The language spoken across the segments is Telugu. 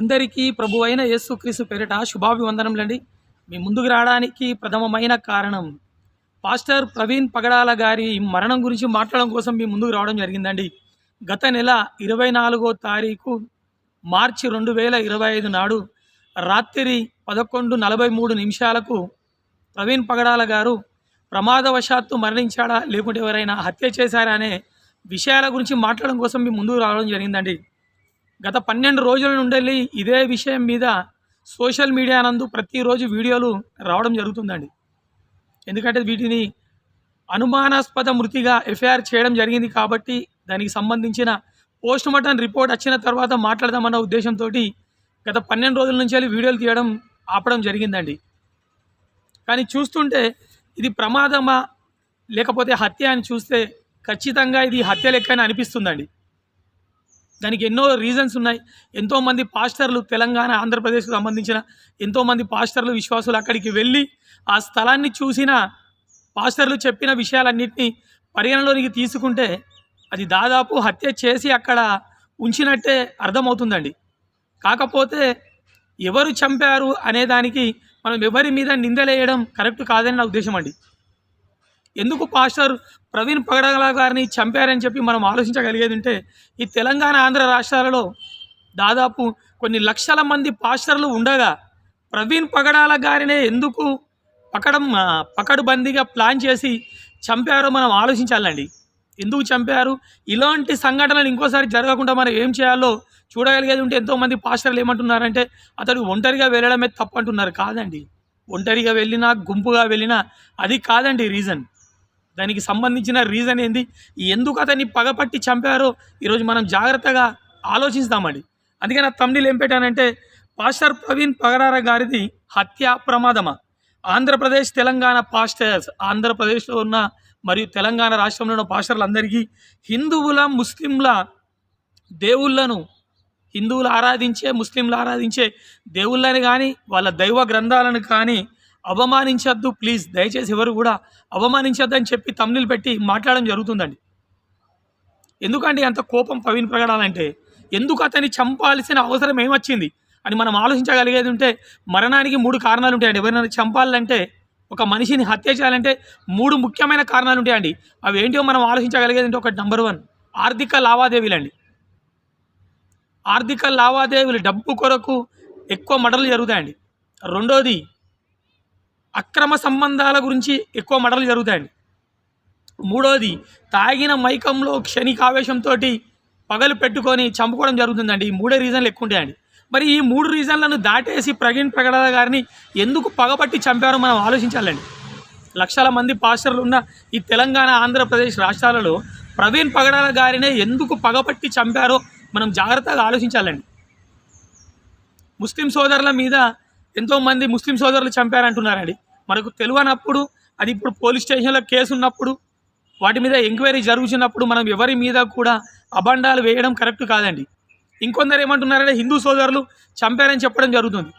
అందరికీ ప్రభు అయిన యేసుక్రీస్తు పేరిట శుభాభివందనములండి. మీ ముందుకు రావడానికి ప్రథమమైన కారణం పాస్టర్ ప్రవీణ్ పగడాల గారి మరణం గురించి మాట్లాడడం కోసం మీ ముందుకు రావడం జరిగిందండి. గత నెల ఇరవై నాలుగో తారీఖు మార్చి రెండు వేల ఇరవై ఐదు నాడు రాత్రి పదకొండు నలభై మూడు నిమిషాలకు ప్రవీణ్ పగడాల గారు ప్రమాదవశాత్తు మరణించాడా లేకుంటే ఎవరైనా హత్య చేశారా అనే విషయాల గురించి మాట్లాడడం కోసం మీ ముందుకు రావడం జరిగిందండి. గత పన్నెండు రోజుల నుండి ఇదే విషయం మీద సోషల్ మీడియా నందు ప్రతిరోజు వీడియోలు రావడం జరుగుతుందండి. ఎందుకంటే వీటిని అనుమానాస్పద మృతిగా ఎఫ్ఐఆర్ చేయడం జరిగింది కాబట్టి దానికి సంబంధించిన పోస్ట్ మార్టం రిపోర్ట్ వచ్చిన తర్వాత మాట్లాడదామన్న ఉద్దేశంతో గత పన్నెండు రోజుల నుంచి వెళ్ళి వీడియోలు తీయడం ఆపడం జరిగిందండి. కానీ చూస్తుంటే ఇది ప్రమాదమా లేకపోతే హత్య అని చూస్తే ఖచ్చితంగా ఇది హత్య లెక్క అని అనిపిస్తుందండి. దానికి ఎన్నో రీజన్స్ ఉన్నాయి. ఎంతోమంది పాస్టర్లు తెలంగాణ ఆంధ్రప్రదేశ్కు సంబంధించిన ఎంతోమంది పాస్టర్లు విశ్వాసులు అక్కడికి వెళ్ళి ఆ స్థలాన్ని చూసిన పాస్టర్లు చెప్పిన విషయాలన్నింటినీ పరిగణలోనికి తీసుకుంటే అది దాదాపు హత్య చేసి అక్కడ ఉంచినట్టే అర్థమవుతుందండి. కాకపోతే ఎవరు చంపారు అనేదానికి మనం ఎవరి మీద నిందలేయడం కరెక్ట్ కాదని నా ఉద్దేశం అండి. ఎందుకు పాస్టర్ ప్రవీణ్ పగడగల గారిని చంపారని చెప్పి మనం ఆలోచించగలిగేది ఉంటే ఈ తెలంగాణ ఆంధ్ర రాష్ట్రాలలో దాదాపు కొన్ని లక్షల మంది పాస్టర్లు ఉండగా ప్రవీణ్ పగడాల గారినే ఎందుకు పకడం పకడుబందీగా ప్లాన్ చేసి చంపారో మనం ఆలోచించాలండి. ఎందుకు చంపారు? ఇలాంటి సంఘటనలు ఇంకోసారి జరగకుండా మనం ఏం చేయాలో చూడగలిగేది ఉంటే ఎంతోమంది పాస్టర్లు ఏమంటున్నారంటే అతడు ఒంటరిగా వెళ్ళడమే తప్పు అంటున్నారు. కాదండి. ఒంటరిగా వెళ్ళినా గుంపుగా వెళ్ళినా అది కాదండి రీజన్. దానికి సంబంధించిన రీజన్ ఏంది? ఎందుకు అతన్ని పగపట్టి చంపారో ఈరోజు మనం జాగ్రత్తగా ఆలోచిస్తామండి. అందుకే నా తమ్ముళ్ళు ఏం పెట్టానంటే పాస్టర్ ప్రవీణ్ పగడార గారిది హత్య ప్రమాదమా? ఆంధ్రప్రదేశ్ తెలంగాణ పాస్టర్స్ ఆంధ్రప్రదేశ్లో ఉన్న మరియు తెలంగాణ రాష్ట్రంలో ఉన్న పాస్టర్లందరికీ హిందువుల ముస్లింల దేవుళ్ళను హిందువులు ఆరాధించే ముస్లింలు ఆరాధించే దేవుళ్ళని కానీ వాళ్ళ దైవ గ్రంథాలను కానీ అవమానించొద్దు ప్లీజ్ దయచేసి ఎవరు కూడా అవమానించొద్దు అని చెప్పి తమ్నిల్ పెట్టి మాట్లాడడం జరుగుతుందండి. ఎందుకండి అంత కోపం ప్రవీణ్ ప్రగడాలంటే ఎందుకు అతన్ని చంపాల్సిన అవసరం ఏమొచ్చింది? అని మనం ఆలోచించగలిగేది ఉంటే మరణానికి మూడు కారణాలు ఉంటాయండి. ఎవరైనా చంపాలంటే ఒక మనిషిని హత్య చేయాలంటే మూడు ముఖ్యమైన కారణాలు ఉంటాయండి. అవి ఏంటో మనం ఆలోచించగలిగేది అంటే ఒకటి నంబర్ వన్ ఆర్థిక లావాదేవీలండి. ఆర్థిక లావాదేవీలు డబ్బు కొరకు ఎక్కువ మడలు జరుగుతాయండి. రెండోది అక్రమ సంబంధాల గురించి ఎక్కువ మడలు జరుగుతాయండి. మూడోది తాగిన మైకంలో క్షణికావేశంతో పగలు పెట్టుకొని చంపుకోవడం జరుగుతుందండి. ఈ మూడే రీజన్లు ఎక్కువ ఉంటాయండి. మరి ఈ మూడు రీజన్లను దాటేసి ప్రవీణ్ ప్రగడ గారిని ఎందుకు పగబట్టి చంపారో మనం ఆలోచించాలండి. లక్షల మంది పాస్టర్లు ఉన్న ఈ తెలంగాణ ఆంధ్రప్రదేశ్ రాష్ట్రాలలో ప్రవీణ్ పగడాల గారినే ఎందుకు పగపట్టి చంపారో మనం జాగ్రత్తగా ఆలోచించాలండి. ముస్లిం సోదరుల మీద ఎంతోమంది ముస్లిం సోదరులు చంపారంటున్నారండి. మనకు తెలియనప్పుడు అది ఇప్పుడు పోలీస్ స్టేషన్లో కేసు ఉన్నప్పుడు వాటి మీద ఎంక్వైరీ జరుగుతున్నప్పుడు మనం ఎవరి మీద కూడా అబండాలు వేయడం కరెక్ట్ కాదండి. ఇంకొందరు ఏమంటున్నారంటే హిందూ సోదరులు చంపారని చెప్పడం జరుగుతుంది.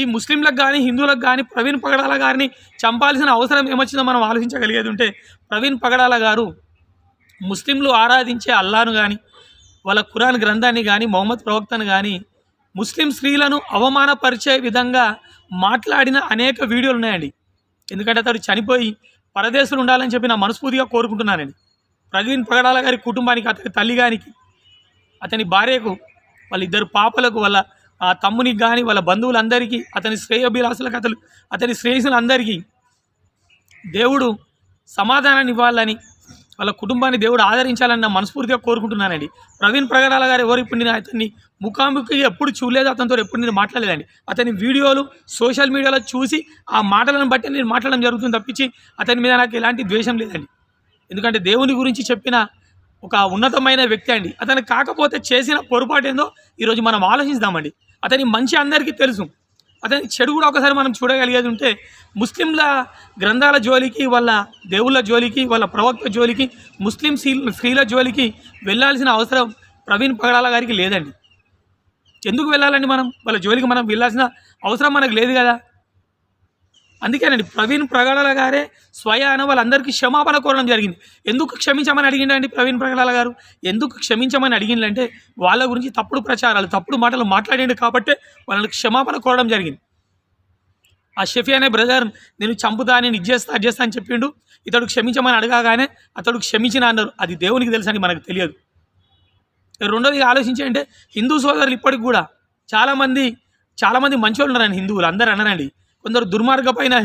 ఈ ముస్లింలకు కానీ హిందువులకు కానీ ప్రవీణ్ పగడాల గారిని చంపాల్సిన అవసరం ఏమొచ్చిందో మనం ఆలోచించగలిగేది ఉంటే ప్రవీణ్ పగడాల గారు ముస్లింలు ఆరాధించే అల్లాను కానీ వాళ్ళ ఖురాన్ గ్రంథాన్ని కానీ మొహమ్మద్ ప్రవక్తను కానీ ముస్లిం స్త్రీలను అవమానపరిచే విధంగా మాట్లాడిన అనేక వీడియోలు ఉన్నాయండి. ఎందుకంటే అతడు చనిపోయి పరదేశులు ఉండాలని చెప్పి నా మనస్ఫూర్తిగా కోరుకుంటున్నానండి. ప్రవీణ్ పగడాల గారి కుటుంబానికి అతని తల్లి గారికి అతని భార్యకు వాళ్ళ ఇద్దరు పాపలకు వాళ్ళ ఆ తమ్మునికి కానీ వాళ్ళ బంధువులందరికీ అతని శ్రేయోభిలాసులకు అతను అతని శ్రేయసులందరికీ దేవుడు సమాధానాన్ని ఇవ్వాలని వాళ్ళ కుటుంబాన్ని దేవుడు ఆదరించాలని నా మనస్ఫూర్తిగా కోరుకుంటున్నానండి. ప్రవీణ్ ప్రగడాల గారు ఎవరు? ఇప్పుడు నేను అతన్ని ముఖాముఖి ఎప్పుడు చూడలేదు అతనితో ఎప్పుడు నేను మాట్లాడలేదండి. అతని వీడియోలు సోషల్ మీడియాలో చూసి ఆ మాటలను బట్టి నేను మాట్లాడడం జరుగుతుంది తప్పించి అతని మీద నాకు ఎలాంటి ద్వేషం లేదండి. ఎందుకంటే దేవుని గురించి చెప్పిన ఒక ఉన్నతమైన వ్యక్తి అండి. అతను కాకపోతే చేసిన పొరపాటు ఏందో ఈరోజు మనం ఆలోచిస్తామండి. అతని మంచి అందరికీ తెలుసు. అతని చెడు కూడా ఒకసారి మనం చూడగలిగేది ఉంటే ముస్లింల గ్రంథాల జోలికి వాళ్ళ దేవుళ్ళ జోలికి వాళ్ళ ప్రవక్త జోలికి ముస్లిం స్త్రీల జోలికి వెళ్ళాల్సిన అవసరం ప్రవీణ్ పగడాల గారికి లేదండి. ఎందుకు వెళ్ళాలండి మనం? వాళ్ళ జోలికి మనం వెళ్ళాల్సిన అవసరం మనకు లేదు కదా. అందుకేనండి ప్రవీణ్ ప్రగడాల గారే స్వయాన వాళ్ళందరికీ క్షమాపణ కోరడం జరిగింది. ఎందుకు క్షమించమని అడిగిండండి ప్రవీణ్ ప్రగడాల గారు? ఎందుకు క్షమించమని అడిగిందంటే వాళ్ళ గురించి తప్పుడు ప్రచారాలు తప్పుడు మాటలు మాట్లాడండి కాబట్టే వాళ్ళని క్షమాపణ కోరడం జరిగింది. ఆ షఫీ అనే బ్రదర్ నేను చంపుతా నేను ఇది చేస్తా అని చెప్పిండు. ఇతడు క్షమించమని అడగాగానే అతడు క్షమించిన అన్నారు. అది దేవునికి తెలుసని మనకు తెలియదు. రెండోది ఆలోచించంటే హిందూ సోదరులు ఇప్పటికి కూడా చాలామంది చాలామంది మంచోళ్ళు ఉన్నారండి హిందువులు అందరూ అనరండి కొందరు దుర్మార్గపైన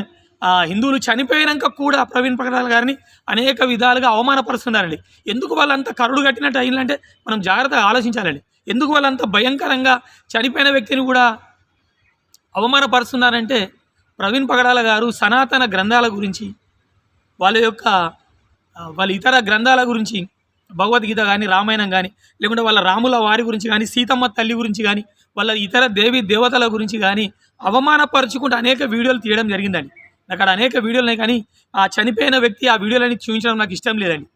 హిందువులు చనిపోయినాక కూడా ప్రవీణ్ పగడాల గారిని అనేక విధాలుగా అవమానపరుస్తున్నారండి. ఎందుకు వాళ్ళంతా కరుడు కట్టినట్టు అయిందంటే మనం జాగ్రత్తగా ఆలోచించాలండి. ఎందుకు వాళ్ళంత భయంకరంగా చనిపోయిన వ్యక్తిని కూడా అవమానపరుస్తున్నారంటే ప్రవీణ్ పగడాల గారు సనాతన గ్రంథాల గురించి వాళ్ళ యొక్క వాళ్ళ ఇతర గ్రంథాల గురించి భగవద్గీత కానీ రామాయణం కానీ లేకుంటే వాళ్ళ రాముల వారి గురించి కానీ సీతమ్మ తల్లి గురించి కానీ వాళ్ళ ఇతర దేవి దేవతల గురించి కానీ అవమానపరుచుకుంటూ అనేక వీడియోలు తీయడం జరిగిందండి. నాకు అక్కడ అనేక వీడియోలు ఉన్నాయి కానీ ఆ చనిపోయిన వ్యక్తి ఆ వీడియోలని చూపించడం నాకు ఇష్టం లేదండి.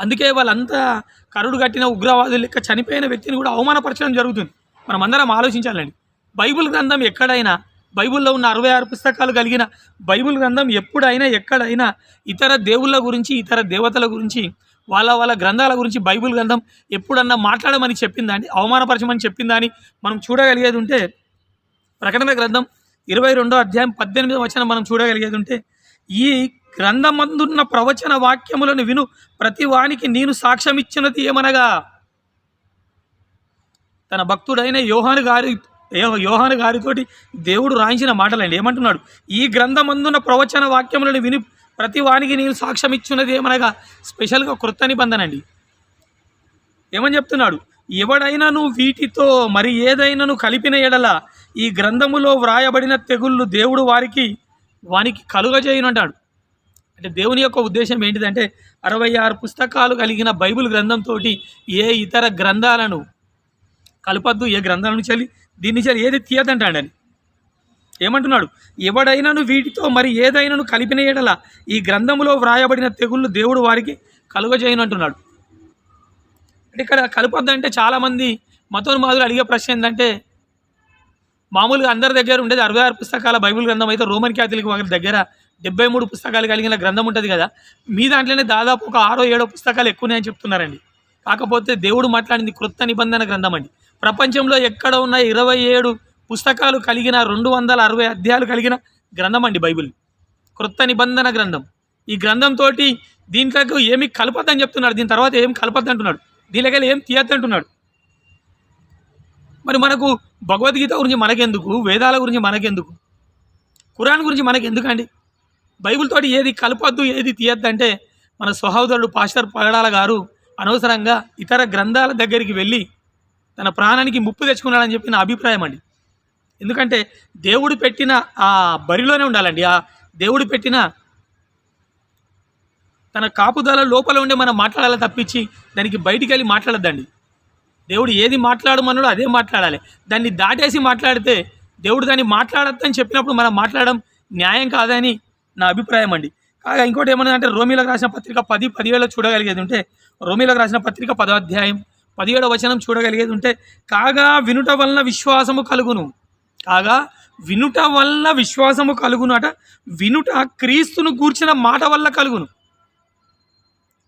అందుకే వాళ్ళంతా కరుడు కట్టిన ఉగ్రవాదులు లెక్క చనిపోయిన వ్యక్తిని కూడా అవమానపరచడం జరుగుతుంది. మనం అందరం ఆలోచించాలండి. బైబిల్ గ్రంథం ఎక్కడైనా బైబిల్లో ఉన్న అరవై ఆరు పుస్తకాలు కలిగిన బైబిల్ గ్రంథం ఎప్పుడైనా ఎక్కడైనా ఇతర దేవుళ్ళ గురించి ఇతర దేవతల గురించి వాళ్ళ వాళ్ళ గ్రంథాల గురించి బైబిల్ గ్రంథం ఎప్పుడన్నా మాట్లాడమని చెప్పిందా అండి అవమానపరచమని చెప్పిందా అని మనం చూడగలిగేది ఉంటే ప్రకటన గ్రంథం ఇరవై రెండో అధ్యాయం పద్దెనిమిదో వచనం మనం చూడగలిగేది ఉంటే ఈ గ్రంథమందున్న ప్రవచన వాక్యములను విను ప్రతి వానికి నేను సాక్ష్యం ఇచ్చినది ఏమనగా? తన భక్తుడైన యోహాను గారి యోహాను గారితోటి దేవుడు రాయించిన మాటలండి. ఏమంటున్నాడు? ఈ గ్రంథమందున్న ప్రవచన వాక్యములను విని ప్రతి వానికి నేను సాక్ష్యం ఇచ్చున్నది ఏమనగా స్పెషల్గా కృత నిబంధన అండి ఏమని చెప్తున్నాడు? ఎవడైనాను వీటితో మరి ఏదైనాను కలిపిన ఎడల ఈ గ్రంథములో వ్రాయబడిన తెగుళ్ళు దేవుడు వారికి వానికి కలుగజేయనంటాడు అంటే దేవుని యొక్క ఉద్దేశం ఏంటిదంటే అరవై ఆరు పుస్తకాలు కలిగిన బైబిల్ గ్రంథంతో ఏ ఇతర గ్రంథాలను కలపద్దు ఏ గ్రంథాలను చలి దీని నుంచి వెళ్ళి ఏది తీయదంటాడని. ఏమంటున్నాడు? ఎవడైనాను వీటితో మరి ఏదైనాను కలిపిన ఎడల ఈ గ్రంథములో వ్రాయబడిన తెగుళ్ళు దేవుడు వారికి కలుగజేయనంటున్నాడు అంటే ఇక్కడ కలపొద్దంటే చాలామంది మతోన్మాదులు అడిగే ప్రశ్న ఏంటంటే మామూలుగా అందరి దగ్గర ఉండేది అరవై ఆరు పుస్తకాల బైబిల్ గ్రంథం అయితే రోమన్ క్యాథలిక్ వారి దగ్గర డెబ్బై మూడు పుస్తకాలు కలిగిన గ్రంథం ఉంటుంది కదా మీ దాంట్లోనే దాదాపు ఒక ఆరో ఏడో పుస్తకాలు ఎక్కువనే చెప్తున్నారండి. కాకపోతే దేవుడు మాట్లాడింది క్రొత్త నిబంధన గ్రంథం అండి. ప్రపంచంలో ఎక్కడ ఉన్న ఇరవై ఏడు పుస్తకాలు కలిగిన రెండు వందల అరవై అధ్యాయాలు కలిగిన గ్రంథం అండి బైబిల్. క్రొత్త నిబంధన గ్రంథం. ఈ గ్రంథంతో దీంట్లో ఏమి కలపద్దని చెప్తున్నాడు. దీని తర్వాత ఏం కలపద్దు అంటున్నాడు. దీనికల్ ఏం తీయద్దు అంటున్నాడు. మరి మనకు భగవద్గీత గురించి మనకెందుకు? వేదాల గురించి మనకెందుకు? ఖురాన్ గురించి మనకెందుకండి? బైబిల్ తోటి ఏది కలపద్దు ఏది తీయద్దు అంటే మన సహోదరుడు పాస్టర్ పగడాల గారు అనవసరంగా ఇతర గ్రంథాల దగ్గరికి వెళ్ళి తన ప్రాణానికి ముప్పు తెచ్చుకున్నాడని చెప్పి నా అభిప్రాయం అండి. ఎందుకంటే దేవుడు పెట్టిన ఆ బరిలోనే ఉండాలండి. ఆ దేవుడు పెట్టిన తన కాపుదల లోపల ఉండే మనం మాట్లాడాలి తప్పించి దానికి బయటికి వెళ్ళి మాట్లాడద్దండి. దేవుడు ఏది మాట్లాడమన్నాడో అదే మాట్లాడాలి. దాన్ని దాటేసి మాట్లాడితే దేవుడు దాన్ని మాట్లాడద్దని చెప్పినప్పుడు మనం మాట్లాడడం న్యాయం కాదని నా అభిప్రాయం అండి. కాగా ఇంకోటి ఏమన్నా అంటే రోమిలకు రాసిన పత్రిక పది పదివేలో చూడగలిగేది ఉంటే రోమిలకు రాసిన పత్రిక పదో అధ్యాయం పదిహేడవ వచనం చూడగలిగేది ఉంటే కాగా వినుట వలన విశ్వాసము కలుగును. కాగా వినుట వల్ల విశ్వాసము కలుగును అట. వినుట క్రీస్తును గూర్చిన మాట వల్ల కలుగును.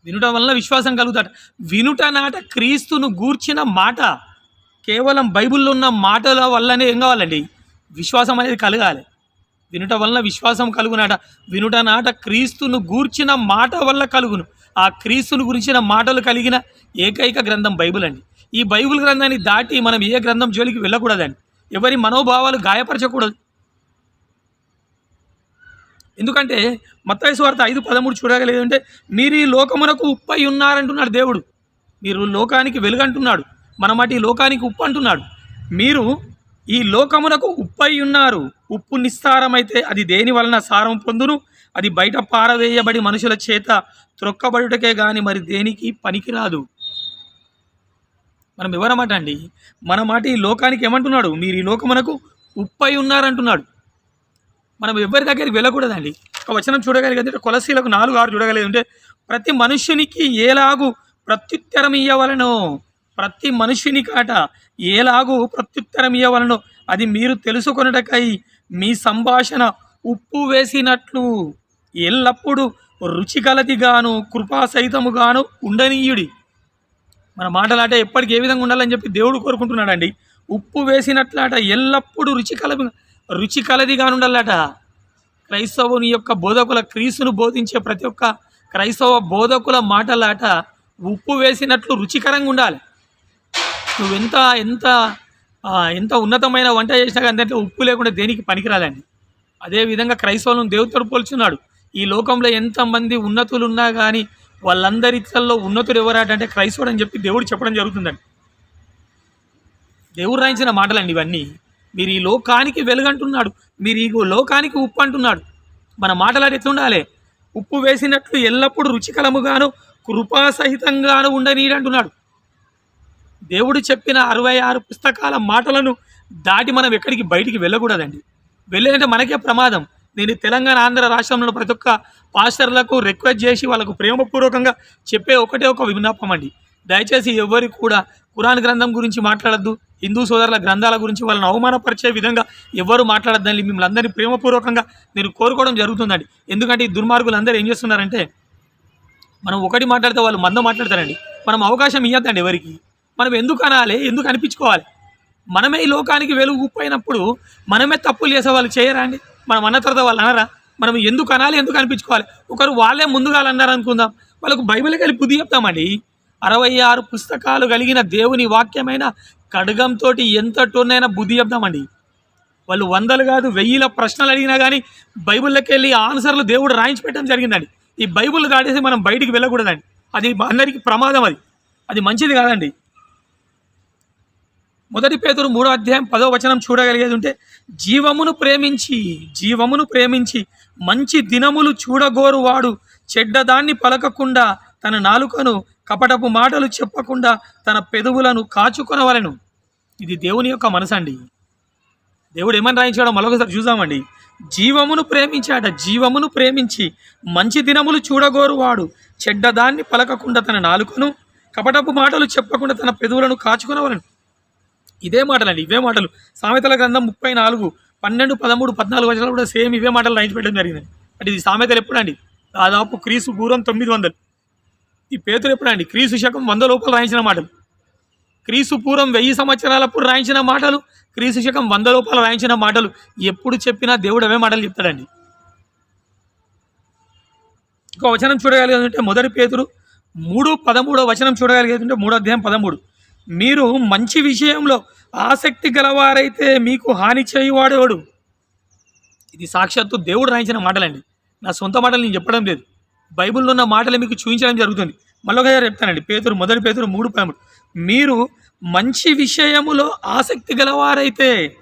వినుట వల్ల విశ్వాసం కలుగుతాట వినుట నాట క్రీస్తును గూర్చిన మాట. కేవలం బైబిల్లో ఉన్న మాటల వల్లనే ఏం కావాలండి? విశ్వాసం అనేది కలగాలి. వినుట వలన విశ్వాసం కలుగునాట. వినుట నాట క్రీస్తును గూర్చిన మాట వల్ల కలుగును. ఆ క్రీస్తుని గురించిన మాటలు కలిగిన ఏకైక గ్రంథం బైబిల్ అండి. ఈ బైబిల్ గ్రంథాన్ని దాటి మనం ఏ గ్రంథం జోలికి వెళ్ళకూడదండి. ఎవరి మనోభావాలు గాయపరచకూడదు. ఎందుకంటే మత్తయి వార్త ఐదు పదమూడు చూడగలిగేదంటే మీరు ఈ లోకమునకు ఉప్పై ఉన్నారంటున్నాడు దేవుడు. మీరు లోకానికి వెలుగంటున్నాడు. మన మాట ఈ లోకానికి ఉప్పు అంటున్నాడు మీరు ఈ లోకమునకు ఉప్పై ఉన్నారు. ఉప్పు నిస్సారమైతే అది దేని వలన సారం పొందును? అది బయట పారవేయబడి మనుషుల చేత త్రొక్కబడుటకే గాని మరి దేనికి పనికిరాదు. మనం ఎవరమాట అండి? మన మాట ఈ లోకానికి ఏమంటున్నాడు? మీరు ఈ లోకమునకు ఉప్పై ఉన్నారంటున్నాడు. మనం ఎవరి దగ్గరికి వెళ్ళకూడదండి. ఒక వచనం చూడగలిగితే కొలసీలకు నాలుగు ఆరు చూడగలిగి ఉంటే ప్రతి మనుష్యునికి ఏలాగు ప్రత్యుత్తరం ఇయ్యవలనో ప్రతి మనుష్యుని కాట ఏలాగూ ప్రత్యుత్తరం ఇవ్వవలను అది మీరు తెలుసుకొనుటకై మీ సంభాషణ ఉప్పు వేసినట్లు. ఎల్లప్పుడూ రుచికలదిగాను కృపాసహితముగాను ఉండనీయుడి. మన మాటలాట ఎప్పటికి ఏ విధంగా ఉండాలని చెప్పి దేవుడు కోరుకుంటున్నాడండి. ఉప్పు వేసినట్లాట ఎల్లప్పుడూ రుచి కల రుచి ఉండాలట. క్రైస్తవుని యొక్క బోధకుల క్రీసును బోధించే ప్రతి ఒక్క క్రైస్తవ బోధకుల మాటలాట ఉప్పు వేసినట్లు రుచికరంగా ఉండాలి. నువ్వెంత ఎంత ఎంత ఎంత ఉన్నతమైన వంట చేసినా కానీ దాంట్లో ఉప్పు లేకుండా దేనికి పనికిరాలండి. అదేవిధంగా క్రైస్తవులను దేవుడితో పోల్చున్నాడు. ఈ లోకంలో ఎంతమంది ఉన్నతులు ఉన్నా కానీ వాళ్ళందరిలో ఉన్నతుడు ఎవరాటంటే క్రైస్తవుడు అని చెప్పి దేవుడు చెప్పడం జరుగుతుందండి. దేవుడు రాయించిన మాటలండి ఇవన్నీ. మీరు ఈ లోకానికి వెలుగంటున్నాడు. మీరు ఈ లోకానికి ఉప్పు అంటున్నాడు. మన మాటలాడి ఎట్లుండాలి? ఉప్పు వేసినట్లు ఎల్లప్పుడూ రుచికరముగాను కృపాసహితంగాను ఉండనీడంటున్నాడు దేవుడు చెప్పిన అరవై ఆరు పుస్తకాల మాటలను దాటి మనం ఎక్కడికి బయటికి వెళ్ళకూడదండి. వెళ్ళాలంటే మనకే ప్రమాదం. నేను తెలంగాణ ఆంధ్ర రాష్ట్రంలో ప్రతి ఒక్క పాస్టర్లకు రిక్వెస్ట్ చేసి వాళ్ళకు ప్రేమపూర్వకంగా చెప్పే ఒకటే ఒక విన్నపం అండి. దయచేసి ఎవరు కూడా కురాన్ గ్రంథం గురించి మాట్లాడద్దు హిందూ సోదరుల గ్రంథాల గురించి వాళ్ళని అవమానపరిచే విధంగా ఎవరు మాట్లాడద్దని మిమ్మల్ని అందరినీ ప్రేమపూర్వకంగా నేను కోరుకోవడం జరుగుతుందండి. ఎందుకంటే ఈ దుర్మార్గులు అందరూ ఏం చేస్తున్నారంటే మనం ఒకటి మాట్లాడితే వాళ్ళు మంద మాట్లాడతారండి. మనం అవకాశం ఇవ్వద్దండి ఎవరికి. మనం ఎందుకు అనాలి? ఎందుకు అనిపించుకోవాలి? మనమే ఈ లోకానికి వెలుగు ఉప్పైనప్పుడు మనమే తప్పులు చేసే వాళ్ళు చేయరా అండి? మనం అన్న తర్వాత వాళ్ళు అనరా? మనం ఎందుకు అనాలి? ఎందుకు అనిపించుకోవాలి? ఒకరు వాళ్ళే ముందుగా అన్నారు అనుకుందాం. వాళ్ళకు బైబిల్ కలిపి బుద్ధి చెప్తామండి. అరవై ఆరు పుస్తకాలు కలిగిన దేవుని వాక్యమైన ఖడ్గంతో ఎంత టోన్నైనా బుద్ధి చెప్తామండి. వాళ్ళు వందలు కాదు వెయ్యిల ప్రశ్నలు అడిగినా కానీ బైబిల్లోకి వెళ్ళి ఆన్సర్లు దేవుడు రాయించి పెట్టడం జరిగిందండి. ఈ బైబిల్ దాటేసి మనం బయటికి వెళ్ళకూడదండి. అది అందరికీ ప్రమాదం అది. అది మంచిది కాదండి. మొదటి పేదరు మూడో అధ్యాయం పదో వచనం చూడగలిగేది ఉంటే జీవమును ప్రేమించి జీవమును ప్రేమించి మంచి దినములు చూడగోరువాడు చెడ్డదాన్ని పలకకుండా తన నాలుకను కపటపు మాటలు చెప్పకుండా తన పెదవులను కాచుకొనవలెను. ఇది దేవుని యొక్క మనసు అండి దేవుడు ఏమని రాయించాడో మరొకసారి చూసామండి జీవమును ప్రేమించాడ జీవమును ప్రేమించి మంచి దినములు చూడగోరువాడు చెడ్డదాన్ని పలకకుండా తన నాలుకను కపటపు మాటలు చెప్పకుండా తన పెదవులను కాచుకునవలను. ఇదే మాటలండి ఇవే మాటలు. సామెతల గ్రంథం ముప్పై నాలుగు పన్నెండు పదమూడు పద్నాలుగు వచనాలు కూడా సేమ్ ఇవే మాటలు రాయించి పెట్టడం జరిగింది. అంటే ఇది సామెతలు ఎప్పుడండి? దాదాపు క్రీసు పూర్వం తొమ్మిది వందలు. ఈ పేతులు ఎప్పుడండి? క్రీసు శకం వంద లోపల రాయించిన మాటలు. క్రీసు పూర్వం వెయ్యి సంవత్సరాలప్పుడు రాయించిన మాటలు క్రీసు శకం వంద లోపల రాయించిన మాటలు. ఎప్పుడు చెప్పినా దేవుడు అవే మాటలు చెప్తాడండి. ఇంకో వచనం చూడగలిగేదంటే మొదటి పేతురు మూడు పదమూడో వచనం చూడగలిగేదంటే మూడో అధ్యాయం పదమూడు. మీరు మంచి విషయంలో ఆసక్తి గలవారైతే మీకు హాని చేయువాడేవాడు ఇది సాక్షాత్తు దేవుడు రాయించిన మాటలండి. నా సొంత మాటలు నేను చెప్పడం లేదు. బైబిల్లో ఉన్న మాటలు మీకు చూపించడం జరుగుతుంది. మళ్ళొకసారి చెప్తానండి. పేతురు మొదటి పేతురు మూడు పదమూడు. మీరు మంచి విషయములో ఆసక్తి గలవారైతే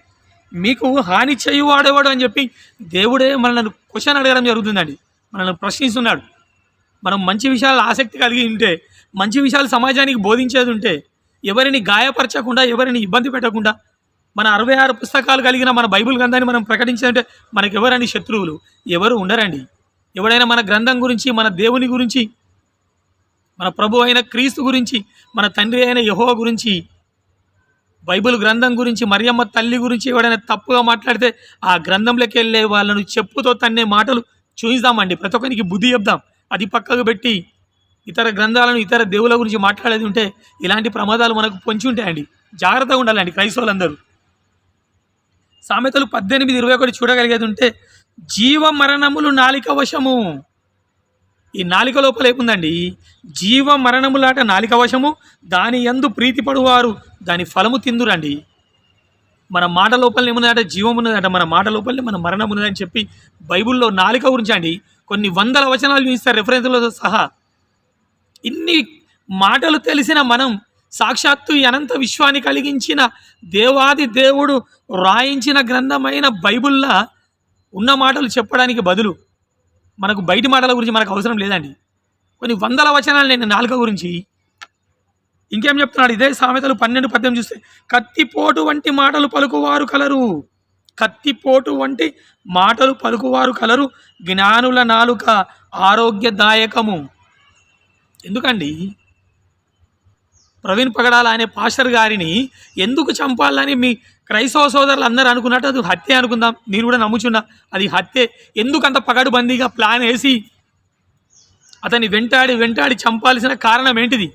మీకు హాని చేయువాడేవాడు అని చెప్పి దేవుడే మనల్ని క్వశ్చన్ అడగడం జరుగుతుందండి. మనల్ని ప్రశ్నిస్తున్నాడు. మనం మంచి విషయాలు ఆసక్తి కలిగి ఉంటే మంచి విషయాలు సమాజానికి బోధించేది ఉంటే ఎవరిని గాయపరచకుండా ఎవరిని ఇబ్బంది పెట్టకుండా మన అరవై ఆరు పుస్తకాలు కలిగిన మన బైబిల్ గ్రంథాన్ని మనం ప్రకటించాలంటే మనకి ఎవరండి శత్రువులు? ఎవరు ఉండరండి. ఎవడైనా మన గ్రంథం గురించి మన దేవుని గురించి మన ప్రభు అయిన క్రీస్తు గురించి మన తండ్రి అయిన యహో గురించి బైబిల్ గ్రంథం గురించి మరియమ్మ తల్లి గురించి ఎవడైనా తప్పుగా మాట్లాడితే ఆ గ్రంథంలోకి వెళ్ళే వాళ్ళను చెప్పుతో తన్నే మాటలు చూయిద్దామండి. ప్రతి ఒక్కరికి బుద్ధి చెప్దాం. అది పక్కకు పెట్టి ఇతర గ్రంథాలను ఇతర దేవుల గురించి మాట్లాడేది ఉంటే ఇలాంటి ప్రమాదాలు మనకు పొంచి ఉంటాయండి. జాగ్రత్తగా ఉండాలండి క్రైస్తవులందరూ. సామెతలు పద్దెనిమిది ఇరవై ఒకటి చూడగలిగేది ఉంటే జీవ మరణములు నాలిక వశము. ఈ నాలిక లోపలేముందండి జీవ మరణములాట నాలిక వశము దాని ఎందు ప్రీతిపడువారు దాని ఫలము తిందురండి. మన మాట లోపల ఏమున్నదంటే జీవం ఉన్నదంట మన మాట లోపలనే మన మరణం ఉన్నదని చెప్పి బైబిల్లో నాలిక గురించి అండి. కొన్ని వందల వచనాలు చూపిస్తారు రెఫరెన్స్లతో సహా. ఇన్ని మాటలు తెలిసిన మనం సాక్షాత్తు ఈ అనంత విశ్వాన్ని కలిగించిన దేవాది దేవుడు రాయించిన గ్రంథమైన బైబుల్లా ఉన్న మాటలు చెప్పడానికి బదులు మనకు బయటి మాటల గురించి మనకు అవసరం లేదండి. కొన్ని వందల వచనాలు నేను నాలుక గురించి ఇంకేం చెప్తున్నాడు? ఇదే సామెతలు పన్నెండు పద్దెనిమిది చూస్తే కత్తిపోటు వంటి మాటలు పలుకువారు కలరు. కత్తిపోటు వంటి మాటలు పలుకువారు కలరు. జ్ఞానుల నాలుక ఆరోగ్యదాయకము. ఎందుకండి? ప్రవీణ్ పగడాల అనే పాస్టర్ గారిని ఎందుకు చంపాలని మీ క్రైస్తవ సోదరులు అందరూ అనుకున్నట్టు అది హత్య అనుకుందాం. నేను కూడా నమ్ముచున్నా అది హత్యే. ఎందుకంత పగడుబందీగా ప్లాన్ వేసి అతన్ని వెంటాడి వెంటాడి చంపాల్సిన కారణం ఏంటిది?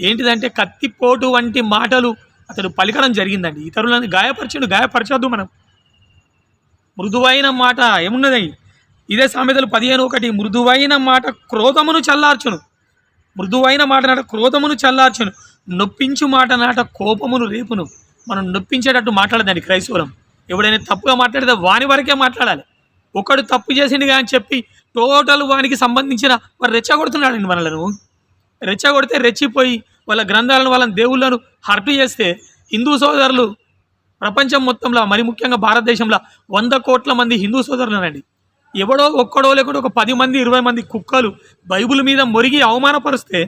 ఏంటిదంటే కత్తిపోటు వంటి మాటలు అతడు పలికడం జరిగిందండి. ఇతరులను గాయపరచడు గాయపరచొద్దు మనం. మృదువైన మాట ఏమున్నది? ఇదే సామెతలు పదిహేను ఒకటి. మృదువైన మాట క్రోధమును చల్లార్చును. మృదువైన మాట నాట క్రోధమును చల్లార్చును. నొప్పించు మాట నాట కోపమును రేపును. మనం నొప్పించేటట్టు మాట్లాడదండి క్రైస్తవులం. ఎవడైనా తప్పుగా మాట్లాడితే వాని వరకే మాట్లాడాలి. ఒకడు తప్పు చేసిందిగా అని చెప్పి టోటల్ వానికి సంబంధించిన వారు రెచ్చగొడుతున్నాడండి మనలను. రెచ్చగొడితే రెచ్చిపోయి వాళ్ళ గ్రంథాలను వాళ్ళ దేవుళ్ళను హర్ట్ చేస్తే హిందూ సోదరులు ప్రపంచం మొత్తంలో మరి ముఖ్యంగా భారతదేశంలో వంద కోట్ల మంది హిందూ సోదరులనండి. ఎవడో ఒక్కడో లేకుండా ఒక పది మంది ఇరవై మంది కుక్కలు బైబిల్ మీద మొరిగి అవమానపరిస్తే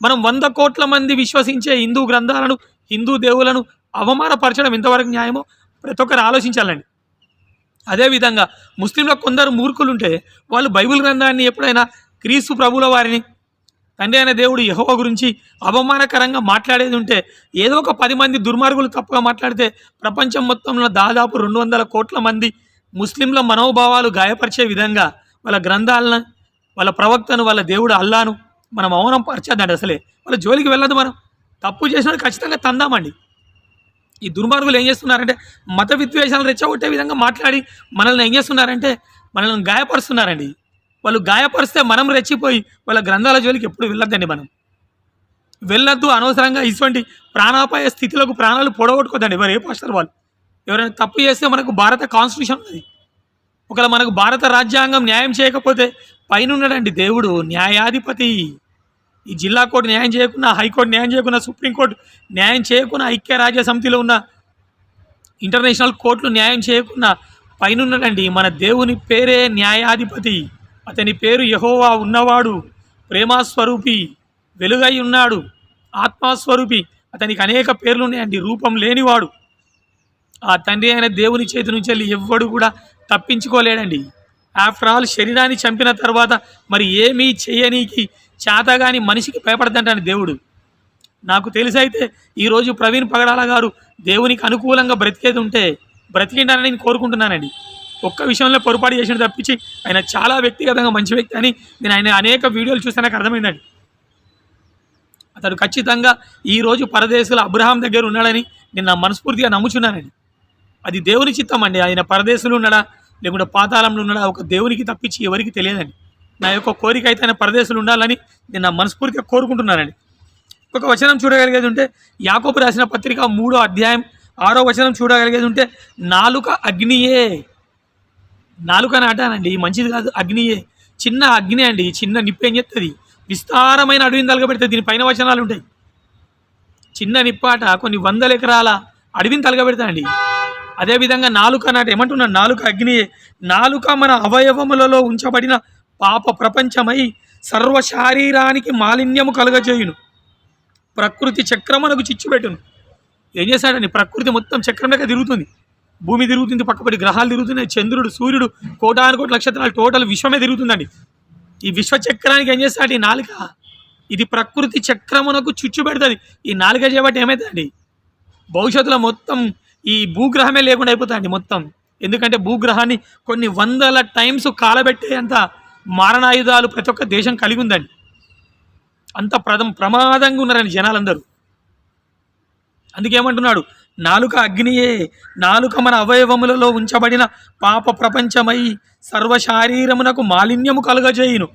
మనం వంద కోట్ల మంది విశ్వసించే హిందూ గ్రంథాలను హిందూ దేవులను అవమానపరచడం ఎంతవరకు న్యాయమో ప్రతి ఒక్కరు ఆలోచించాలండి. అదేవిధంగా ముస్లింల కొందరు మూర్ఖులు ఉంటే వాళ్ళు బైబిల్ గ్రంథాన్ని ఎప్పుడైనా క్రీస్తు ప్రభుల వారిని తండ్రి అయిన దేవుడు యహోవ గురించి అవమానకరంగా మాట్లాడేది ఉంటే ఏదో ఒక పది మంది దుర్మార్గులు తప్పుగా మాట్లాడితే ప్రపంచం మొత్తంలో దాదాపు రెండు వందల కోట్ల మంది ముస్లింల మనోభావాలు గాయపరిచే విధంగా వాళ్ళ గ్రంథాలను వాళ్ళ ప్రవక్తను వాళ్ళ దేవుడు అల్లాను మనం మౌనం పరచద్దండి అసలే. వాళ్ళ జోలికి వెళ్ళదు మనం. తప్పు చేసిన ఖచ్చితంగా తందామండి. ఈ దుర్మార్గులు ఏం చేస్తున్నారంటే మత విద్వేషాలు రెచ్చగొట్టే విధంగా మాట్లాడి మనల్ని ఏం చేస్తున్నారంటే మనల్ని గాయపరుస్తున్నారండి. వాళ్ళు గాయపరిస్తే మనం రెచ్చిపోయి వాళ్ళ గ్రంథాల జోలికి ఎప్పుడు వెళ్ళొద్దండి మనం. వెళ్ళొద్దు అనవసరంగా ఇటువంటి ప్రాణాపాయ స్థితిలోకి ప్రాణాలు పొడగొట్టుకోదండి మరి ఏ పాస్టర్ వాళ్ళు? ఎవరైనా తప్పు చేస్తే మనకు భారత కాన్స్టిట్యూషన్ ఉంది ఒకవేళ మనకు భారత రాజ్యాంగం న్యాయం చేయకపోతే పైన ఉన్నాడండి దేవుడు న్యాయాధిపతి. ఈ జిల్లా కోర్టు న్యాయం చేయకుండా హైకోర్టు న్యాయం చేయకుండా సుప్రీంకోర్టు న్యాయం చేయకుండా ఐక్యరాజ్య సమితిలో ఉన్న ఇంటర్నేషనల్ కోర్టులు న్యాయం చేయకున్నా పైన ఉన్నాడండి మన దేవుని పేరే న్యాయాధిపతి. అతని పేరు యహోవా ఉన్నవాడు ప్రేమాస్వరూపి వెలుగై ఉన్నాడు ఆత్మస్వరూపి. అతనికి అనేక పేర్లు ఉన్నాయండి. రూపం లేనివాడు. ఆ తండ్రి అయిన దేవుని చేతి నుంచి వెళ్ళి ఎవ్వడు కూడా తప్పించుకోలేడండి. ఆఫ్టర్ ఆల్ శరీరాన్ని చంపిన తర్వాత మరి ఏమీ చేయనీకి చేతగాని మనిషికి భయపడదంటాను దేవుడు. నాకు తెలిసైతే ఈరోజు ప్రవీణ్ పగడాల గారు దేవునికి అనుకూలంగా బ్రతికేది ఉంటే బ్రతికిండాలని నేను కోరుకుంటున్నానండి. ఒక్క విషయంలో పొరపాటు చేసిన తప్పించి ఆయన చాలా వ్యక్తిగతంగా మంచి వ్యక్తి అని నేను ఆయన అనేక వీడియోలు చూస్తే నాకు అర్థమైందండి. అతడు ఖచ్చితంగా ఈరోజు పరదేశంలో అబ్రహాం దగ్గర ఉన్నాడని నేను నా మనస్ఫూర్తిగా నమ్ముచున్నానండి. అది దేవుని చిత్తం అండి. ఆయన పరదేశంలో ఉన్నాడా? లేకుంటే పాతాళంలో ఉన్నాడా? ఒక దేవునికి తప్పించి ఎవరికి తెలియదండి. నా యొక్క కోరిక అయితే ఆయన పరదేశంలో ఉండాలని నేను నా మనస్ఫూర్తిగా కోరుకుంటున్నానండి. ఒక వచనం చూడగలిగేది ఉంటే యాకోబు రాసిన పత్రిక మూడో అధ్యాయం ఆరో వచనం చూడగలిగేది ఉంటే నాలుక అగ్నియే. నాలుక నాటానండి మంచిది కాదు అగ్నియే. చిన్న అగ్ని అండి. చిన్న నిప్పు ఏం చెప్తుంది? విస్తారమైన అడవిని తలగబెడుతుంది దీని పైన వచనాలు ఉంటాయి. చిన్న నిప్పాట కొన్ని వందల ఎకరాల అడవిని తలగబెడతానండి. అదేవిధంగా నాలుక నాటి ఏమంటున్నాను నాలుక అగ్నియే నాలుక మన అవయవములలో ఉంచబడిన పాప ప్రపంచమై సర్వ శారీరానికి మాలిన్యము కలుగజేయును. ప్రకృతి చక్రమునకు చిచ్చుపెట్టును ఏం చేశాడని ప్రకృతి మొత్తం చక్రం లెక్క తిరుగుతుంది. భూమి తిరుగుతుంది పక్కపడి గ్రహాలు తిరుగుతున్నాయి చంద్రుడు సూర్యుడు కోటాను కోటి నక్షత్రాలు టోటల్ విశ్వమే తిరుగుతుందండి. ఈ విశ్వ చక్రానికి ఏం చేస్తాడు ఈ నాలుక? ఇది ప్రకృతి చక్రమునకు చుచ్చు పెడుతుంది. ఈ నాలుక చేయబట్టి ఏమవుతుందండి భవిష్యత్తులో మొత్తం ఈ భూగ్రహమే లేకుండా అయిపోతాయండి మొత్తం. ఎందుకంటే భూగ్రహాన్ని కొన్ని వందల టైమ్స్ కాలబెట్టేంత మారణాయుధాలు ప్రతి ఒక్క దేశం కలిగి ఉందండి. అంత ప్రదం ప్రమాదంగా ఉన్నారండి జనాలందరూ. అందుకేమంటున్నాడు నాలుక అగ్నియే నాలుక మన అవయవములలో ఉంచబడిన పాప ప్రపంచమై సర్వ శారీరమునకు మాలిన్యము కలుగజేయును.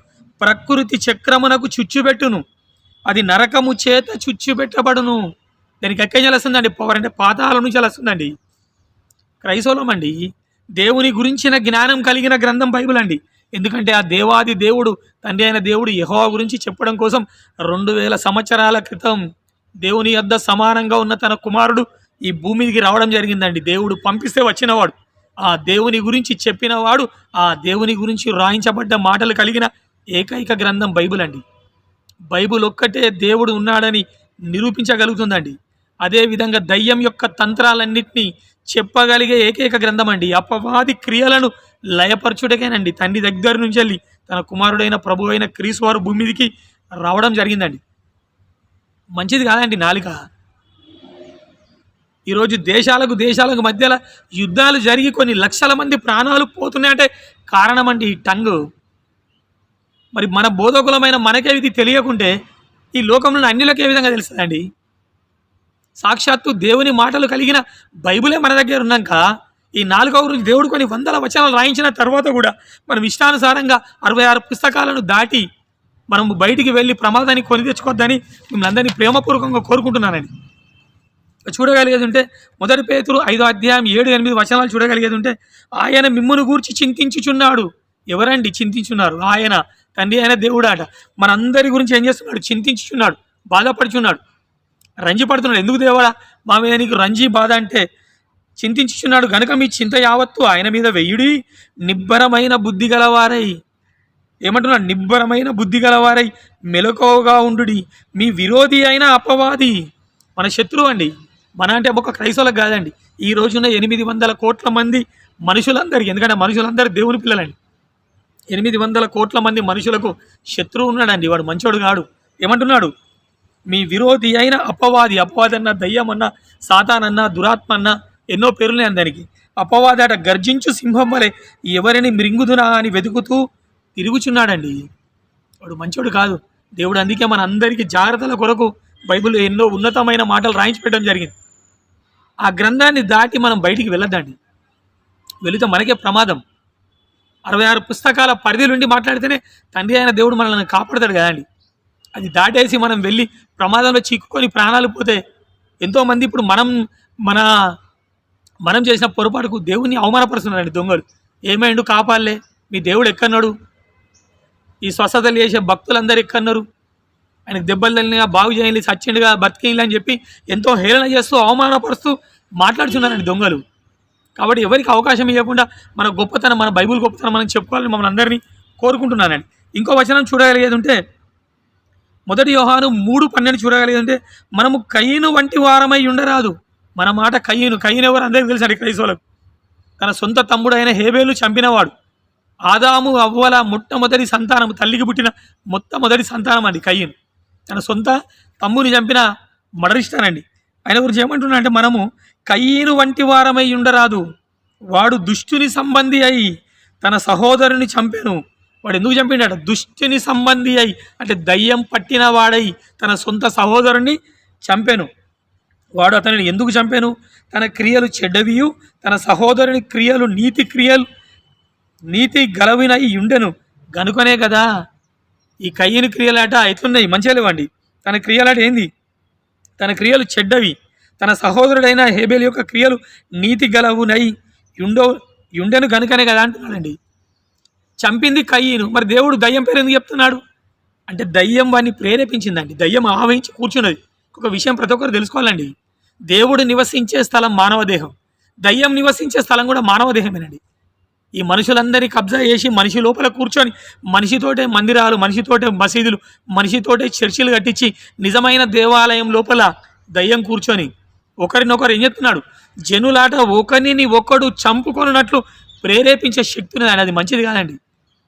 ప్రకృతి చక్రమునకు చుచ్చుబెట్టును. అది నరకము చేత చుచ్చుబెట్టబడును. దానికి ఎక్కడి చలస్తుందండి పవర్ అంటే పాతాల నుంచి చలస్తుందండి క్రైస్తవులం అండి. దేవుని గురించిన జ్ఞానం కలిగిన గ్రంథం బైబిల్ అండి. ఎందుకంటే ఆ దేవాది దేవుడు తండ్రి అయిన దేవుడు యహో గురించి చెప్పడం కోసం రెండు వేల సంవత్సరాల క్రితం దేవుని యొద్ద సమానంగా ఉన్న తన కుమారుడు ఈ భూమికి రావడం జరిగిందండి. దేవుడు పంపిస్తే వచ్చినవాడు. ఆ దేవుని గురించి చెప్పినవాడు ఆ దేవుని గురించి రాయించబడ్డ మాటలు కలిగిన ఏకైక గ్రంథం బైబిల్ అండి. బైబిల్ ఒక్కటే దేవుడు ఉన్నాడని నిరూపించగలుగుతుందండి. అదేవిధంగా దయ్యం యొక్క తంత్రాలన్నింటినీ చెప్పగలిగే ఏకైక గ్రంథం అండి. అపవాది క్రియలను లయపరచుటకేనండి. తండ్రి దగ్గర నుంచి వెళ్ళి తన కుమారుడైన ప్రభు అయిన క్రీసువారు భూమి మీదికి రావడం జరిగిందండి. మంచిది కాదండి నాలుక. ఈరోజు దేశాలకు దేశాలకు మధ్యలో యుద్ధాలు జరిగి కొన్ని లక్షల మంది ప్రాణాలు పోతున్నాయంటే కారణం అండి ఈ టంగ్. మరి మన బోధకులమైన మనకే ఇది తెలియకుంటే ఈ లోకంలో అన్నిలకు ఏ విధంగా తెలుస్తుందండి. సాక్షాత్తు దేవుని మాటలు కలిగిన బైబిలే మన దగ్గర ఉన్నాక ఈ నాలుగవ గురించి దేవుడు కొన్ని వందల వచనాలు రాయించిన తర్వాత కూడా మనం ఇష్టానుసారంగా అరవై ఆరు పుస్తకాలను దాటి మనం బయటికి వెళ్ళి ప్రమాదాన్ని కొని తెచ్చుకోవద్దని మిమ్మల్ని అందరినీ ప్రేమపూర్వకంగా కోరుకుంటున్నానండి చూడగలిగేది ఉంటే మొదటి పేతురు ఐదో అధ్యాయం ఏడు ఎనిమిది వచనాలు చూడగలిగేది ఉంటే ఆయన మిమ్మును గూర్చి చింతించుచున్నాడు. ఎవరండి చింతించున్నారు? ఆయన తండ్రి అయిన దేవుడాట. మనందరి గురించి ఏం చేస్తున్నాడు? చింతించుచున్నాడు బాధపడుచున్నాడు. రంజి పడుతున్నాడు. ఎందుకు దేవాడా మా మీద నీకు రంజీ బాధ అంటే చింతించుచున్నాడు. గనుక మీ చింత యావత్తు ఆయన మీద వెయ్యుడి నిబ్బరమైన బుద్ధి గలవారై. ఏమంటున్నాడు నిబ్బరమైన బుద్ధి గలవారై మెలకువగా ఉండుడి. మీ విరోధి అయిన అపవాది. మన శత్రువు అండి. మన అంటే ఒక క్రైస్తవులకు కాదండి. ఈ రోజున ఎనిమిది వందల కోట్ల మంది మనుషులందరికీ ఎందుకంటే మనుషులందరూ దేవుని పిల్లలండి. ఎనిమిది వందల కోట్ల మంది మనుషులకు శత్రువు ఉన్నాడండి. వాడు మంచోడు కాడు. ఏమంటున్నాడు? మీ విరోధి అయిన అపవాది అపవాది అన్న దయ్యం అన్న సాతానన్న దురాత్మ అన్న ఎన్నో పేర్లున్నాయి అందరికి. అపవాది అట గర్జించు సింహం వలె ఎవరిని మృంగుదునా అని వెతుకుతూ తిరుగుచున్నాడండి. వాడు మంచోడు కాదు. దేవుడు అందుకే మన అందరికీ జాగ్రత్తల కొరకు బైబిల్ ఎన్నో ఉన్నతమైన మాటలు రాయించి పెట్టడం జరిగింది. ఆ గ్రంథాన్ని దాటి మనం బయటికి వెళ్ళొద్దండి. వెళితే మనకే ప్రమాదం. అరవై ఆరు పుస్తకాల పరిధి నుండి మాట్లాడితేనే తండ్రి అయిన దేవుడు మనల్ని కాపాడతాడు కదండి. అది దాటేసి మనం వెళ్ళి ప్రమాదంలో చిక్కుకొని ప్రాణాలు పోతే ఎంతోమంది ఇప్పుడు మనం మన మనం చేసిన పొరపాటుకు దేవుని అవమానపరుస్తున్నారండి దొంగలు. ఏమైండు? కాపాడలే. మీ దేవుడు ఎక్కన్నాడు ఈ స్వస్థతలు చేసే భక్తులందరూ ఎక్కన్నారు ఆయనకు దెబ్బలు తల్లిగా బాగు చేయాలి సచ్చిండుగా బతికేయాలి అని చెప్పి ఎంతో హేళన చేస్తూ అవమానపరుస్తూ మాట్లాడుతున్నారండి దొంగలు. కాబట్టి ఎవరికి అవకాశం ఇవ్వకుండా మన గొప్పతనం మన బైబిల్ గొప్పతనం మనం చెప్పుకోవాలని మమ్మల్ని అందరినీ కోరుకుంటున్నానండి. ఇంకో వచనం చూడగలిగేది ఉంటే మొదటి యోహాను మూడు పన్నెండు చూడగలిగేది మనము కయ్యను వంటి వారమై ఉండరాదు. మన మాట కయ్యను కయ్యను ఎవరు? అందరికీ తెలుసండి క్రైస్తవులకు. తన సొంత తమ్ముడైన హేబేలు చంపినవాడు. ఆదాము అవ్వల మొట్టమొదటి సంతానము తల్లికి పుట్టిన మొట్టమొదటి సంతానం అండి కయ్యను తన సొంత తమ్ముని చంపిన మడరిస్తానండి ఆయన గురించి ఏమంటున్నా అంటే మనము కయ్యను వంటి వారమై ఉండరాదు. వాడు దుష్టుని సంబంధి అయి తన సహోదరుని చంపెను. వాడు ఎందుకు చంపిండట దుష్టిని సంబంధి అయి అంటే దయ్యం పట్టిన వాడై తన సొంత సహోదరుణ్ణి చంపెను. వాడు అతనిని ఎందుకు చంపాను? తన క్రియలు చెడ్డవియు తన సహోదరుని క్రియలు నీతి క్రియలు నీతి గలవినై ఉండెను గనుకనే కదా ఈ కయ్యని క్రియలాట అయితున్నాయి మంచిగా లేవండి. తన క్రియలాట ఏంది? తన క్రియలు చెడ్డవి. తన సహోదరుడైన హేబేల్ యొక్క క్రియలు నీతి గలవునై ఉండో ఉండెను గనుకనే కదా అంటున్నాడండి. చంపింది కయ్యను. మరి దేవుడు దయ్యం పేరు ఎందుకు చెప్తున్నాడు? అంటే దయ్యం వాడిని ప్రేరేపించిందండి. దయ్యం ఆవహించి కూర్చున్నది. ఒక విషయం ప్రతి ఒక్కరు తెలుసుకోవాలండి. దేవుడు నివసించే స్థలం మానవ దేహం దయ్యం నివసించే స్థలం కూడా మానవ దేహమేనండి ఈ మనుషులందరినీ కబ్జా చేసి మనిషి లోపల కూర్చొని మనిషితోటే మందిరాలు మనిషితోటే మసీదులు మనిషితోటే చర్చిలు కట్టించి నిజమైన దేవాలయం లోపల దయ్యం కూర్చొని ఒకరినొకరు ఏం చెప్తున్నాడు? జనులాట ఒకరిని ఒకడు చంపుకొనున్నట్లు ప్రేరేపించే శక్తి ఉన్నది అది మంచిది కాదండి.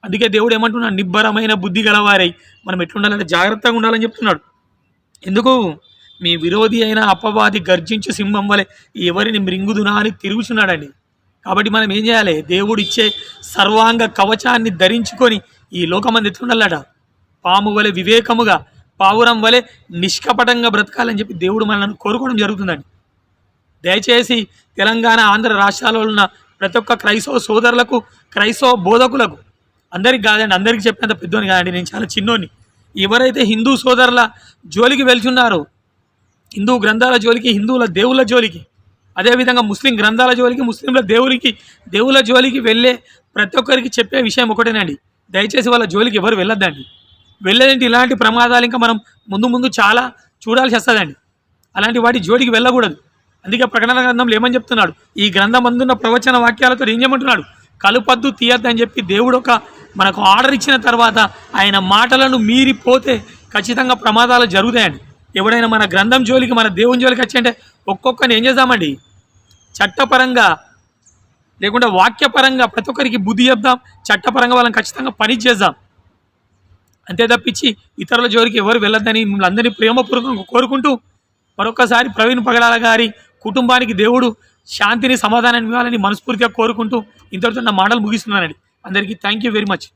అందుకే దేవుడు ఏమంటున్నాడు? నిబ్బరమైన బుద్ధి గలవారై. మనం ఎట్లుండాలంటే జాగ్రత్తగా ఉండాలని చెప్తున్నాడు. ఎందుకు? మీ విరోధి అయిన అపవాది గర్జించు సింహం వలె ఎవరిని మృంగుదునా అని తిరుగుచున్నాడండి. కాబట్టి మనం ఏం చేయాలి? దేవుడు ఇచ్చే సర్వాంగ కవచాన్ని ధరించుకొని ఈ లోకమంది ఎట్లుండాలట? పాము వలె వివేకముగా పావురం వలె నిష్కపటంగా బ్రతకాలని చెప్పి దేవుడు మనల్ని కోరుకోవడం జరుగుతుందండి. దయచేసి తెలంగాణ ఆంధ్ర రాష్ట్రాల్లో ఉన్న ప్రతి ఒక్క క్రైస్తవ సోదరులకు క్రైస్తవ బోధకులకు అందరికి కాదండి అందరికి చెప్పినంత పెద్దోని కాదండి నేను చాలా చిన్నోని. ఎవరైతే హిందూ సోదరుల జోలికి వెళ్తున్నారో హిందూ గ్రంథాల జోలికి హిందువుల దేవుళ్ళ జోలికి అదేవిధంగా ముస్లిం గ్రంథాల జోలికి ముస్లింల దేవునికి దేవుళ్ళ జోలికి వెళ్ళే ప్రతి ఒక్కరికి చెప్పే విషయం ఒకటేనండి. దయచేసి వాళ్ళ జోలికి ఎవరు వెళ్ళొద్దండి. వెళ్ళేంటి ఇలాంటి ప్రమాదాలు ఇంకా మనం ముందు ముందు చాలా చూడాల్సి వస్తుందండి. అలాంటి వాటి జోలికి వెళ్ళకూడదు. అందుకే ప్రకటన గ్రంథంలో ఏమని చెప్తున్నాడు? ఈ గ్రంథం అందున్న ప్రవచన వాక్యాలతో ఏం చేయమంటున్నాడు? కలుపద్దు తీయద్దు అని చెప్పి దేవుడు ఒక మనకు ఆర్డర్ ఇచ్చిన తర్వాత ఆయన మాటలను మీరిపోతే ఖచ్చితంగా ప్రమాదాలు జరుగుతాయండి. ఎవడైనా మన గ్రంథం జోలికి మన దేవుని జోలికి వచ్చి ఒక్కొక్కరిని ఏం చేద్దామండి? చట్టపరంగా లేకుంటే వాక్యపరంగా ప్రతి ఒక్కరికి బుద్ధి చెప్దాం చట్టపరంగా వాళ్ళని ఖచ్చితంగా పని చేద్దాం. అంతే తప్పించి ఇతరుల జోలికి ఎవరు వెళ్ళొద్దని మిమ్మల్ని అందరినీ ప్రేమపూర్వకంగా కోరుకుంటూ మరొకసారి ప్రవీణ్ పగడాల గారి కుటుంబానికి దేవుడు శాంతిని సమాధానాన్ని ఇవ్వాలని మనస్ఫూర్తిగా కోరుకుంటూ ఇంతటితో నా మాటలు ముగిస్తున్నానండి. అందరికీ థ్యాంక్ యూ వెరీ మచ్